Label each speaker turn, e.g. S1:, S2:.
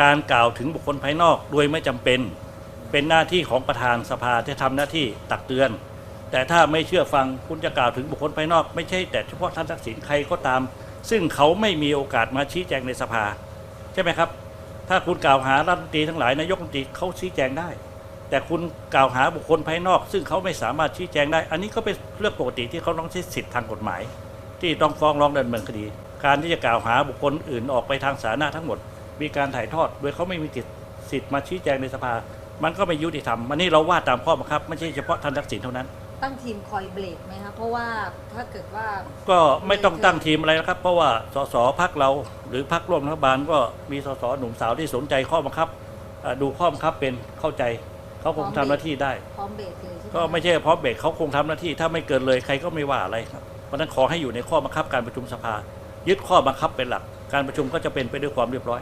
S1: การกล่าวถึงบุคคลภายนอกโดยไม่จำเป็น เป็นหน้าที่ของประธานสภาที่ทำหน้าที่ตักเตือน แต่ถ้าไม่เชื่อฟังคุณจะกล่าวถึงบุคคลภายนอก ไม่ใช่แต่เฉพาะท่านทักษิณใครก็ตาม ซึ่งเขาไม่มีโอกาสมาชี้แจงในสภา ใช่ไหมครับ ถ้าคุณกล่าวหารัฐมนตรีทั้งหลายนายกรัฐมนตรีเขาชี้แจงได้ แต่คุณกล่าวหาบุคคลภายนอก ซึ่งเขาไม่สามารถชี้แจงได้ อันนี้ก็เป็นเรื่องปกติที่เขาต้องใช้สิทธิทางกฎหมาย ที่ต้องฟ้องร้องดำเนินคดี การที่จะกล่าวหาบุคคลอื่นออกไปทางสาธารณะทั้งหมด มีการถ่ายทอด โดยเขาไม่มีสิทธิ์มาชี้แจงในสภา มันก็ไม่ยุติธรรมวันนี้เราว่าตามข้อบังคับ ไม่ใช่เฉพาะท่านทักษิณเท่านั้น
S2: ตั้งทีมคอยเบรกไหมคะเพราะว่าถ้าเกิดว่า
S1: ก็ไม่ต้องตั้งทีมอะไรนะครับ เพราะว่าสสพักเราหรือพักร่วมรัฐบาลก็มีสสหนุ่มสาวที่สนใจข้อบังคับเอ่อดูข้อบังคับเป็นเข้าใจเขาคงทำหน้าที่ได้
S2: พร้อมเบรกเลยใช่ไหม
S1: ก็ไม่ใช่เพราะเบรกเขาคงทำหน้าที่ถ้าไม่เกินเลยใครก็ไม่ว่าอะไรครับเพราะฉะนั้นขอให้อยู่ในข้อบังคับการประชุมสภา ยึดข้อบังคับเป็นหลัก การประชุมก็จะเป็นไปด้วยความเรียบร้อย